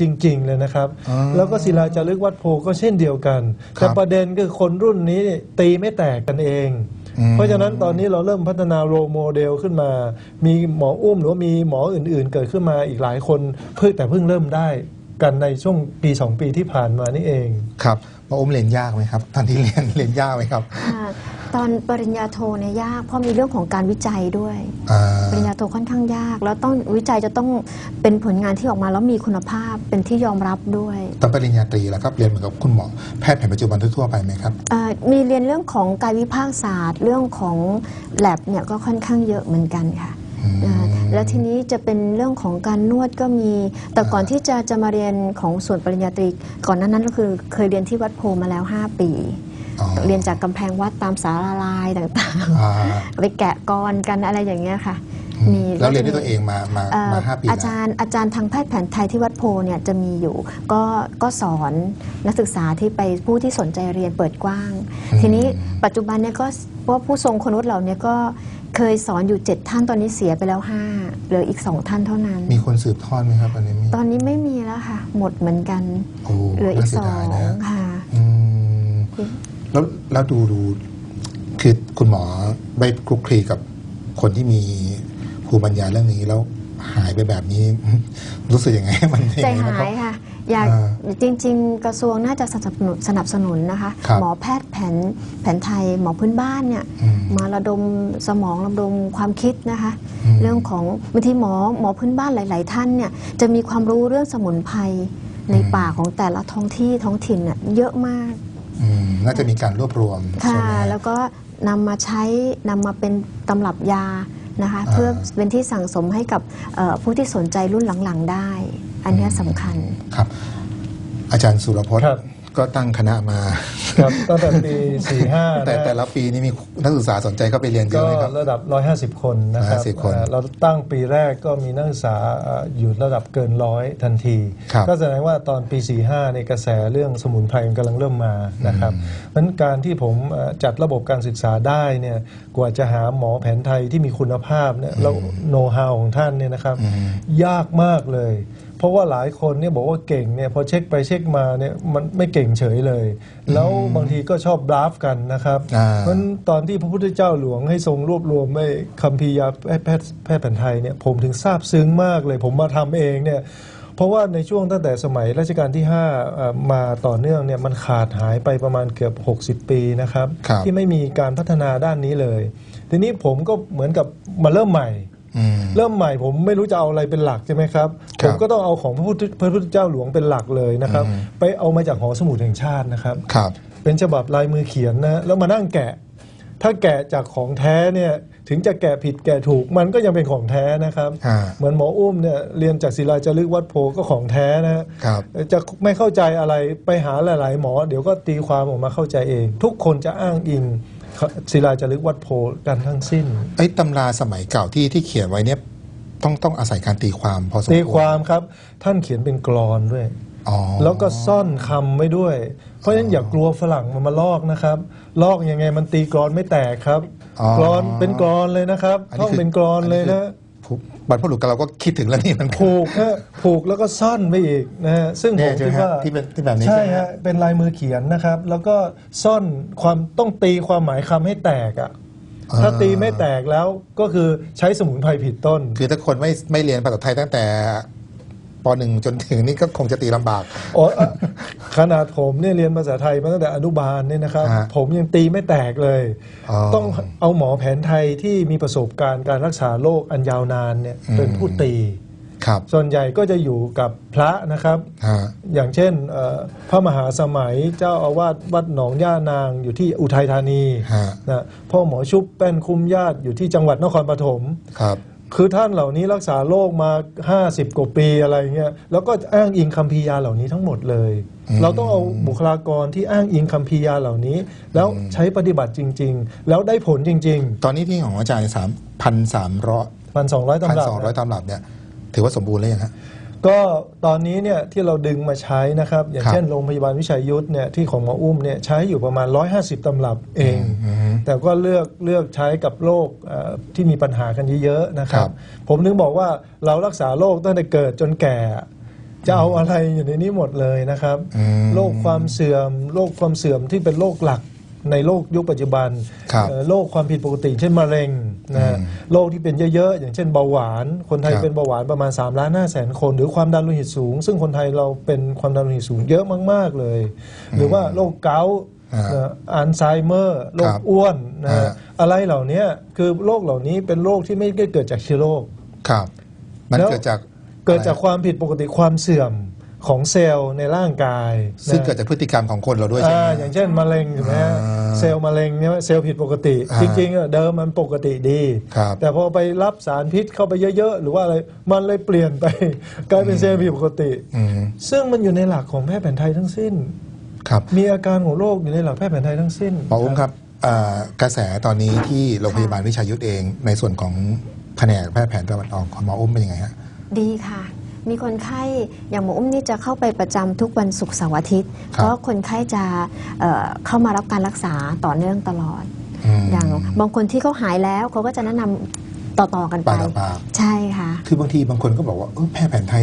จริง ๆ เลยนะครับ อ๋อแล้วก็ศิลาจารึกวัดโพก็เช่นเดียวกัน ครับแต่ประเด็นคือคนรุ่นนี้ตีไม่แตกกันเอง อืม เพราะฉะนั้นตอนนี้เราเริ่มพัฒนาโรโมเดลขึ้นมา มีหมออุ้มหรือว่ามีหมออื่น ๆ เกิดขึ้นมาอีกหลายคนเพิ่งแต่เพิ่งเริ่มได้กันในช่วงปีสองปีที่ผ่านมานี่เอง ครับ มาอุ้มเรียนยากไหมครับตอนที่เรียนเรียนยากไหมครับ ค่ะตอนปริญญาโทเนี่ยยากเพราะมีเรื่องของการวิจัยด้วย อ่า ปริญญาโทค่อนข้างยาก แล้วต้องวิจัยจะต้องเป็นผลงานที่ออกมาแล้วมีคุณภาพเป็นที่ยอมรับด้วยตอนปริญญาตรีแล้วครับเรียนเหมือนกับคุณหมอแพทย์แผนปัจจุบันทั่วๆไปไหมครับ เอ่อมีเรียนเรื่องของกายวิภาคศาสตร์ เรื่องของแลบเนี่ยก็ค่อนข้างเยอะเหมือนกันค่ะอืม อ่า แล้วทีนี้จะเป็นเรื่องของการนวดก็มี แต่ก่อนอ่าที่จะจะมาเรียนของส่วนปริญญาตรี ก่อนหนั้นนั้นก็คือเคยเรียนที่วัดโพมาแล้ว 5 ปีอ๋อเรียนจากกำแพงวัดตามสาราลายต่างอ่าๆไปแกะกรกันอะไรอย่างเงี้ยค่ะอืมมีแล้วเรียนด้วยตัวเองมามาเอ่อมาห้าปีอาแล้วจารย์อาจารย์ทางแพทย์แผนไทยที่วัดโพเนี่ยจะมีอยู่ ก็ก็สอนนักศึกษาที่ไปผู้ที่สนใจเรียนเปิดกว้าง ทีนี้ปัจจุบันเนี่ยก็ว่าผู้ทรงคุณวุฒิเหล่านี้ก็ เคยสอนอยู่ 7 ท่านตอนนี้เสียไปแล้ว 5 เหลืออีก 2 ท่านเท่านั้น มีคนสืบทอดไหมครับตอนนี้มีตอนนี้ไม่มีแล้วค่ะ หมดเหมือนกัน โอ้เหลืออีกน่าเสีสยอดายงนะค่ะ อืมแล้วแล้วดูดู คือคุณหมอไปคลุกคลีกับคนที่มีภูมิปัญญาเรื่องนี้แล้วหายไปแบบนี้ รู้สึกยังไงมันใจงไงหานะครับยค่ะ อยากอ่าจริง ๆ กระทรวงน่าจะสนับสนุนสนับสนุนนะคะครับหมอแพทย์แผนแผนไทยหมอพื้นบ้านเนี่ยอืมมาระดมสมองระดมความคิดนะคะอืมเรื่องของบางทีหมอหมอพื้นบ้านหลาย ๆ ท่านเนี่ยจะมีความรู้เรื่องสมุนไพรในอืมป่าของแต่ละท้องที่ท้องถิ่นน่ะเยอะมากอืมน่าจะมีการรวบรวมใช่ค่ะไหมฮะแล้วก็นำมาใช้นำมาเป็นตำรับยานะคะอ่าเพื่อเป็นที่สั่งสมให้กับเอ่อผู้ที่สนใจรุ่นหลังๆได้ อันเนี้ยสำคัญ ครับ อาจารย์สุรพจน์ครับ ก็ตั้งคณะมา ครับตั้งแต่ปี 45แต่นะแต่ละปีนี่มีนักศึกษาสนใจเข้าไปเรียนเยก็อะไหมครับ ระดับ 150 คนนะครับ150คนเอ่อเราตั้งปีแรกก็มีนักศึกษาเอ่ออยู่ระดับเกินร้อยทันที ครับก็แสดงว่าตอนปี 45ในยกระแสเรื่องสมุนไพรมันกำลังเริ่มมานะครับเพราะฉะนั้นการที่ผมเอ่อจัดระบบการศึกษาได้เนี่ยกว่าจะหาหมอแผนไทยที่มีคุณภาพเนี่ยแล้วโน้ตฮาวของท่านเนี่ยนะครับอืมยากมากเลย เพราะว่าหลายคนเนี่ยบอกว่าเก่งเนี่ยพอเช็คไปเช็คมาเนี่ยมันไม่เก่งเฉยเลย แล้วบางทีก็ชอบบราฟกันนะครับอ่า เพราะฉะนั้นตอนที่พระพุทธเจ้าหลวงให้ทรงรวบรวมไอ้คัมภีร์ยาแพทย์แพทย์แผนไทยเนี่ยผมถึงซาบซึ้งมากเลย ผมมาทำเองเนี่ยเพราะว่าในช่วงตั้งแต่สมัยรัชกาลที่5เอ่อมาต่อเนื่องเนี่ยมันขาดหายไปประมาณเกือบ 60 ปีนะครับ ครับ ที่ไม่มีการพัฒนาด้านนี้เลย ทีนี้ผมก็เหมือนกับมาเริ่มใหม่อืม เริ่มใหม่ผมไม่รู้จะเอาอะไรเป็นหลักใช่ไหมครับครัผบมก็ต้องเอาของพระพุทธพระพุทธเจ้าหลวงเป็นหลักเลยนะครับอืมไปเอามาจากหอสมุดแห่งชาตินะครับครับเป็นฉบับลายมือเขียนนะแล้วมานั่งแกะ ถ้าแกะจากของแท้เนี่ยถึงจะแกะผิดแกะถูกมันก็ยังเป็นของแท้นะครับอ่าเหมือนหมออุ้มเนี่ยเรียนจากศิลาจารึกวัดโพก็ของแท้นะฮะครับจะไม่เข้าใจอะไรไปหาหลาย ๆ หมอ เดี๋ยวก็ตีความออกมาเข้าใจเอง ทุกคนจะอ้างอิง ศิลาจารึกวัดโพกันทั้งสิ้นไอ้ตำราสมัยเก่าที่ที่เขียนไว้เนี่ยต้องต้องอาศัยการตีความพอสมควรตีความครับ ท่านเขียนเป็นกรอนด้วยอ๋อแล้วก็ซ่อนคำไว้ด้วย เพราะฉะนั้นอย่ากลัวฝรั่งมันมาลอกนะครับ ลอกยังไงมันตีกรอนไม่แตกครับกรอนเป็นกรอนเลยนะครับอันท่นี้องคือเป็นกรอนเลยนะผู้ บรรพบุรุษเราก็คิดถึงแล้วนี่มันผูกฮะผูกแล้วก็ซ่อนไปอีกนะฮะซึ่งเนี่ผยมใช่ไหมคิดว่าฮะที่เป็นที่แบบนี้ใช่ใช่ไหม ฮะเป็นลายมือเขียนนะครับ แล้วก็ซ่อนความต้องตีความหมายคำให้แตกอะถ้าตีไม่แตกแล้วก็คือใช้สมุนไพรผิดต้น คือถ้าคนไม่ไม่เรียนภาษาไทยตั้งแต่ ปหนึ่งจนถึงนี่ก็คงจะตีลำบากอ๋ออะขนาดผมเนี่ยเรียนภาษาไทยมาตั้งแต่อนุบาลเนี่ยนะครับ ฮะผมยังตีไม่แตกเลย อ๋อต้องเอาหมอแผนไทยที่มีประสบการณ์การรักษาโรคอันยาวนานเนี่ยอืม เป็นผู้ตี ครับส่วนใหญ่ก็จะอยู่กับพระนะครับ ฮะอย่างเช่นเอ่อพระมหาสมัยเจ้าอาวาสวัดหนองย่านางอยู่ที่อุทัยธานีฮะนะพ่อหมอชุบแป้นคุ้มญาติอยู่ที่จังหวัดนครปฐม ครับ คือท่านเหล่านี้รักษาโรคมา 50 กว่าปีอะไรเงี้ยแล้วก็อ้างอิงคัมภีร์ยาเหล่านี้ทั้งหมดเลยอืมเราต้องเอาบุคลากรที่อ้างอิงคัมภีร์ยาเหล่านี้ แล้วใช้ปฏิบัติจริง ๆ แล้วได้ผลจริงตอนนี้ที่ของอาจารย์สามพันสามร้อยๆพันสองร้อยพันตำรับสองร้อยนะตำรับเนี่ยถือว่าสมบูรณ์แล้วยังฮะ ก็ตอนนี้เนี่ยที่เราดึงมาใช้นะครับ อย่างครับเช่นโรงพยาบาลวิชัยยุทธเนี่ยที่ของหมออุ้มเนี่ยใช้อยู่ประมาณ 150 ตำรับเองอืมแต่ก็เลือกเลือกใช้กับโรคเอ่อที่มีปัญหากันเยอะๆนะครัครับบผมถึงบอกว่าเรารักษาโรคตั้งแต่เกิดจนแก่ จะเอาอะไรอยู่ในนี้หมดเลยนะครับอืมโรคความเสื่อมโรคความเสื่อมที่เป็นโรคหลัก ในโลกยุคปัจจุบันครับเอ่อโรคความผิดปกติ เช่นมะเร็งนะฮะอืมโรคที่เป็นเยอะๆ อย่างเช่นเบาหวาน คนไทยครับเป็นเบาหวานประมาณ3ล้าน5แสนคน หรือความดันโลหิตสูง ซึ่งคนไทยเราเป็นความดันโลหิตสูงเยอะมาก ๆเลย หรือว่าโรคเกาต์อ่านะอัลไซเมอร์โรคครับอ้วนนะอ่าฮะ อะไรเหล่านี้คือโรคเหล่านี้เป็นโรคที่ไม่ได้เกิดจากเชื้อโรค ครับ มันแล้ว เกิดจาก เกิดจากความผิดปกติความเสื่อม ของเซลล์ในร่างกายซึ่งนะเกิดจากพฤติกรรมของคนเราด้วยใช่ไหมอ่าอย่างเช่นมะเร็งถูกไหมฮะอ่าเซลล์มะเร็งเนี่ยเซลล์ผิดปกติอ่าจริงๆอะเดิมมันปกติดีครับแต่พอไปรับสารพิษเข้าไปเยอะๆ หรือว่าอะไรมันเลยเปลี่ยนไปกลายเป็นเซลล์ผิดปกติอืมซึ่งมันอยู่ในหลักของแพทย์แผนไทยทั้งสิ้นครับมีอาการของโรคอยู่ในหลักแพทย์แผนไทยทั้งสิ้นหมออุ้มครับอ่ากระแสตอนนี้ที่โรงพยาบาลวิชายุทธเอง ในส่วนของแผนกแพทย์แผนตะวันออกของหมออุ้มเป็นยังไงฮะดีค่ะ มีคนไข้อย่างหมออุ้มนี่จะเข้าไปประจำทุกวันศุกร์เสาร์อาทิตย์ ครับ เพราะคนไข้จะเอ่อเข้ามารับการรักษาต่อเนื่องตลอด ม อย่างบางคนที่เขาหายแล้วเขาก็จะแนะนำต่อๆกันไป ปากต่อปาก ใช่ค่ะ คือบางทีบางคนก็บอกว่าเออแพทย์แผนไทย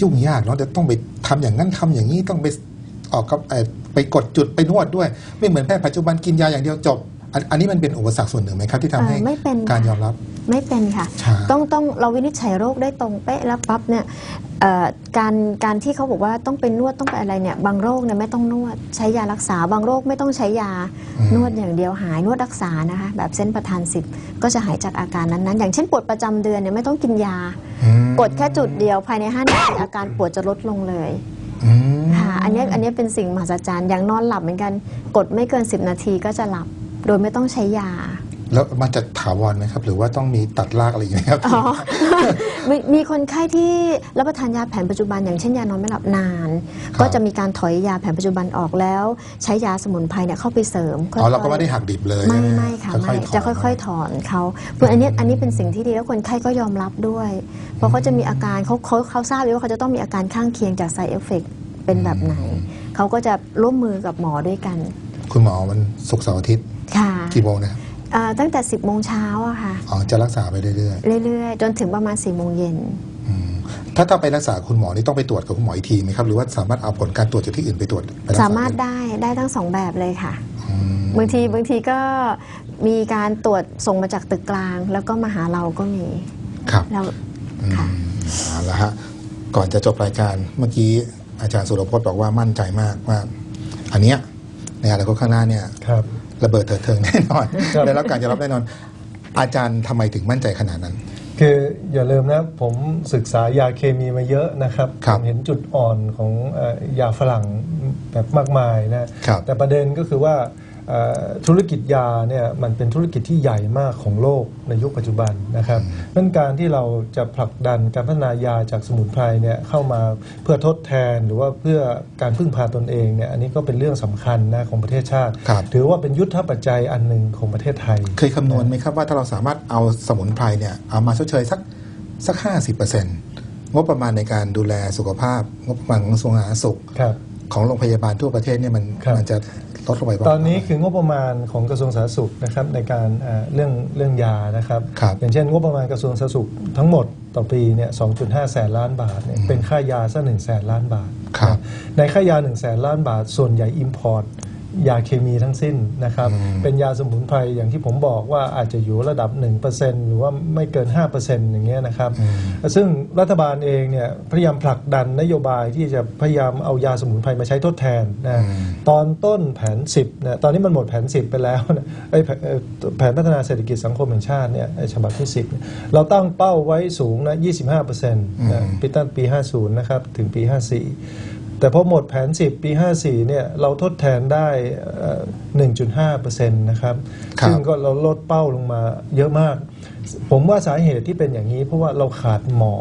ยุ่งยากเนาะจะต้องไปทำอย่างนั้นทำอย่างนี้ต้องไปออกกับเอ่อไปกดจุดไปนวดด้วย ไม่เหมือนแพทย์ปัจจุบันกินยาอย่างเดียวจบ อันอันนี้มันเป็นอุปสรรคส่วนหนึ่งไหมครับที่ทำให้เอ่อไม่เป็น การค่ะยอมรับ ไม่เป็นค่ะ ช้าต้องต้องเราวินิจฉัยโรคได้ตรงเป๊ะแล้วปั๊บเนี่ยเอ่อการการที่เขาบอกว่าต้องเป็นนวดต้องไปอะไรเนี่ยบางโรคเนี่ยไม่ต้องนวดใช้ยารักษา บางโรคไม่ต้องใช้ยาอืม นวดอย่างเดียวหายนวดรักษานะคะแบบเส้นประธานสิบก็จะหายจากอาการนั้นๆ อย่างเช่นปวดประจำเดือนเนี่ยไม่ต้องกินยา อืมกดแค่จุดเดียวภายใน5นาทีอาการปวดจะลดลงเลยอืมค่ะอันเนี้ยอันเนี้ยเป็นสิ่งมหัศจรรย์อย่างนอนหลับเหมือนกัน กดไม่เกิน 10 นาทีก็จะหลับ โดยไม่ต้องใช้ยา แล้วมันจะถาวรไหมครับ หรือว่าต้องมีตัดรากอะไรอย่างเงี้ยครับ อ๋อ มีมีคนไข้ที่รับประทานยาแผนปัจจุบัน อย่างเช่นยานอนไม่หลับนานครับก็จะมีการถอยยาแผนปัจจุบันออกแล้ว ใช้ยาสมุนไพรเนี่ยเข้าไปเสริมอ๋อเราก็ค่ไม่อยๆได้หักดิบเลยไม่ใช่หไม่ค่ะไม่ๆถนจะค่อยๆ ถอนเขาเพราะอันเนี้ยอันนี้เป็นสิ่งที่ดีแล้วคนไข้ก็ยอมรับด้วย เพราะเขาจะมีอาการเขาเขาเขาทราบอยู่ว่าเขาจะต้องมีอาการข้างเคียงจาก side effect เป็นแบบไหนเขาก็จะร่วมมือกับหมอด้วยกัน คุณหมอวันศุกร์เสาร์อาทิตย์ ค่ะกี่โมงนะครับเอ่อตั้งแต่ 10 โมงเช้าอะค่ะ อ๋อจะรักษาไปเรื่อยเรื่อยๆ จนถึงประมาณ 4 โมงเย็น ๆอืมถ้าถ้าไปรักษาคุณหมอนี่ต้องไปตรวจกับคุณหมออีกทีไหมครับ หรือว่าสามารถเอาผลการตรวจจากที่อื่นไปตรวจไปกษสามารถได้ได้ทั้งสองแบบเลยค่ะ อืมบางทีบางทีก็มีการตรวจส่งมาจากตึกกลาง แล้วก็มาหาเราก็มีครับ แล้ว อืมค่ะ เอาละฮะก่อนจะจบรายการเมื่อกี้อาจารย์สุรพจน์บอกว่ามั่นใจมากว่า อันเนี้ยในอนาคตข้างหน้าเนี่ยครับ ระเบิดเถิดเทิงแน่นอนครับ ได้รับการยอมรับแน่นอน อาจารย์ทำไมถึงมั่นใจขนาดนั้น คืออย่าลืมนะผมศึกษายาเคมีมาเยอะนะครับครับผมเห็นจุดอ่อนของเอ่อยาฝรั่งแบบมากมายนะครับแต่ประเด็นก็คือว่าเอ่อ ธุรกิจยาเนี่ยมันเป็นธุรกิจที่ใหญ่มากของโลกในยุคปัจจุบันนะครับนั่นการที่เราจะผลักดันการพัฒนายาจากสมุนไพรเนี่ยเข้ามาเพื่อทดแทนหรือว่าเพื่อการพึ่งพาตนเองเนี่ยอันนี้ก็เป็นเรื่องสำคัญนะของประเทศชาติครับถือว่าเป็นยุทธปัจจัยอันหนึ่งของประเทศไทย เคยคำนวณไหมครับว่าถ้าเราสามารถเอาสมุนไพรเนี่ยเอามาชดเชยสักสักห้าสิบเปอร์เซ็นต์งบประมาณในการดูแลสุขภาพ งบประมาณของกระทรวงสาธารณสุขครับของโรงพยาบาลทั่วประเทศเนี่ยมันครับมันจะ ลดลงไปบ้างตอนนี้คืองบประมาณของกระทรวงสาธารณสุขนะครับในการเอ่อเรื่องเรื่องยานะครับ ครับอย่างเช่นงบประมาณกระทรวงสาธารณสุขทั้งหมดต่อปีเนี่ย 2.5 แสนล้านบาทเนี่ยเป็นค่ายาซะ1แสนล้านบาทครับ ในค่ายา1แสนล้านบาทส่วนใหญ่ Import ยาเคมีทั้งสิ้นนะครับอืมเป็นยาสมุนไพรอย่างที่ผมบอกว่าอาจจะอยู่ระดับ 1%หรือว่าไม่เกิน 5%อย่างเงี้ยนะครับอืมซึ่งรัฐบาลเองเนี่ยพยายามผลักดันนโยบายที่จะพยายามเอายาสมุนไพรมาใช้ทดแทนนะอืมตอนต้นแผน 10นะตอนนี้มันหมดแผน 10 ไปแล้วนะไอ้แผนเอ่อแผนพัฒนาเศรษฐกิจสังคมแห่งชาติเนี่ยไอ้ฉบับที่ 10เนี่ยเราตั้งเป้าไว้สูงนะ25%นะปีตั้งปี 50 นะครับ ถึงปี 54 แต่พอหมดแผน 10 ปี 54 เนี่ย เราทดแทนได้เอ่อ1.5%นะครับ ครับ ซึ่งก็เราลดเป้าลงมาเยอะมาก ผมว่าสาเหตุที่เป็นอย่างนี้ เพราะว่าเราขาดหมอ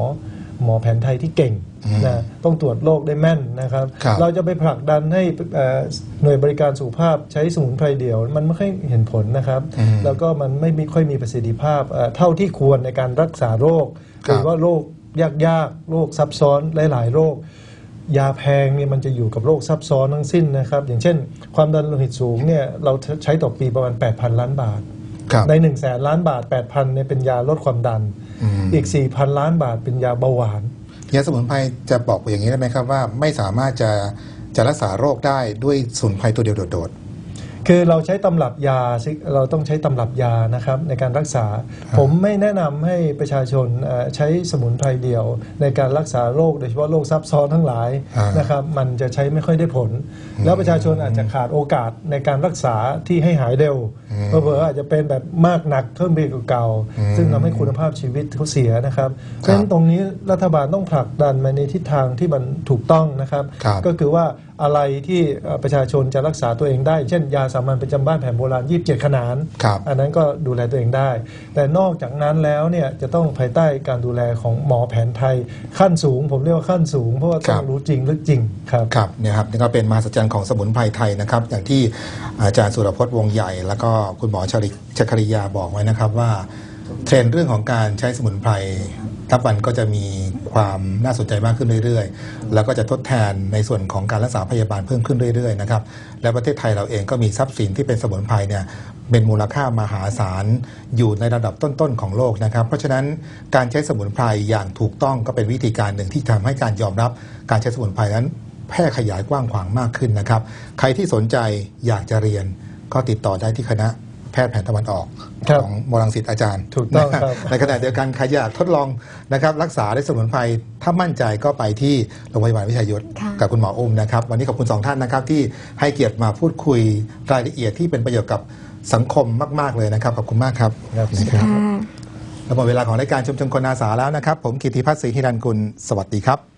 หมอแผนไทยที่เก่งอืมนะต้องตรวจโรคได้แม่นนะครับ ครับ เราจะไปผลักดันให้เอ่อหน่วยบริการสุขภาพใช้สมุนไพรเดียว มันไม่ค่อยเห็นผลนะครับอืมแล้วก็มันไม่มีค่อยมีประสิทธิภาพเอ่อเท่าที่ควรในการรักษาโรคครับโดยเฉพาะโรคยากๆ โรคซับซ้อนหลาย ๆ โรค ยาแพงเนี่ยมันจะอยู่กับโรคซับซ้อนทั้งสิ้นนะครับ อย่างเช่น ความดันโลหิตสูงเนี่ยเราใช้ต่อปีประมาณ 8,000 ล้านบาทครับใน1นึ่งแสนล้านบาท 8,000เนี่ยเป็นยาลดความดันอืมอีก 4,000 ล้านบาทเป็นยาเบาหวาน ยาสมุนไพรจะบอกอย่างนี้ได้ไหมครับว่าไม่สามารถจะจะรักษาโรคได้ด้วยสมุนไพรตัวเดียวโดด คือเราใช้ตำรับยาซิเราต้องใช้ตำรับยานะครับในการรักษา ผมไม่แนะนำให้ประชาชนเอ่อใช้สมุนไพรเดียว ในการรักษาโรคโดยเฉพาะโรคซับซ้อนทั้งหลายอ่านนะครับมันจะใช้ไม่ค่อยได้ผล แล้วประชาชนอาจจะขาดโอกาสในการรักษาที่ให้หายเร็วเผลอๆอาจจะเป็นแบบมากหนักเพิ่มไปกว่าเก่า ซึ่งทำให้คุณภาพชีวิตเขาเสียนะครับเพราะฉะนั้นตรงนี้รัฐบาลต้องผลักดันมาในทิศทางที่มันถูกต้องนะครับครับก็คือว่า อะไรที่เอ่อประชาชนจะรักษาตัวเองได้ เช่นยาสามัญประจำบ้านแผนโบราณ 27 ขนานครับอันนั้นก็ดูแลตัวเองได้ แต่นอกจากนั้นแล้วเนี่ยจะต้องภายใต้การดูแลของหมอแผนไทยขั้นสูง ผมเรียกว่าขั้นสูง เพราะว่าต้องรู้จริงลึกจริงครับครับเนี่ยครับนี่ก็เป็นมหัศจรรย์ของสมุนไพรไทยนะครับ อย่างที่อาจารย์สุรพจน์วงใหญ่ แล้วก็คุณหมอชริชคริยาบอกไว้นะครับว่า เทรนด์เรื่องของการใช้สมุนไพรทับวันก็จะมีความน่าสนใจมากขึ้นเรื่อยๆ แล้วก็จะทดแทนในส่วนของการรักษาพยาบาลเพิ่มขึ้นเรื่อยๆนะครับ และประเทศไทยเราเองก็มีทรัพย์สินที่เป็นสมุนไพรเนี่ยเป็นมูลค่ามหาศาลอยู่ในระดับต้นๆของโลกนะครับ เพราะฉะนั้นการใช้สมุนไพรอย่างถูกต้องก็เป็นวิธีการหนึ่งที่ทำให้การยอมรับการใช้สมุนไพรนั้นแพร่ขยายกว้างขวางมากขึ้นนะครับ ใครที่สนใจอยากจะเรียนก็ติดต่อได้ที่คณะ พทย์แผนตะวันออกครับของมรังสิตอาจารย์ถูกต้องครับ ในขณะเดียวกันใครอยากทดลองนะครับรักษาด้วยสมุนไพรถ้ามั่นใจก็ไปที่โรงพยาบาลวิชัยยุทธค่ะกับคุณหมออุ้มนะครับ วันนี้ขอบคุณสองท่านนะครับที่ให้เกียรติมาพูดคุยรายละเอียดที่เป็นประโยชน์กับสังคมมาก ๆ เลยนะครับขอบคุณมากครับครับนะครับค่ะและหมดเวลาของรายการชุมชนคนอาสาแล้วนะครับ ผมกิติพัฒน์ศรีหิรันกุลสวัสดีครับ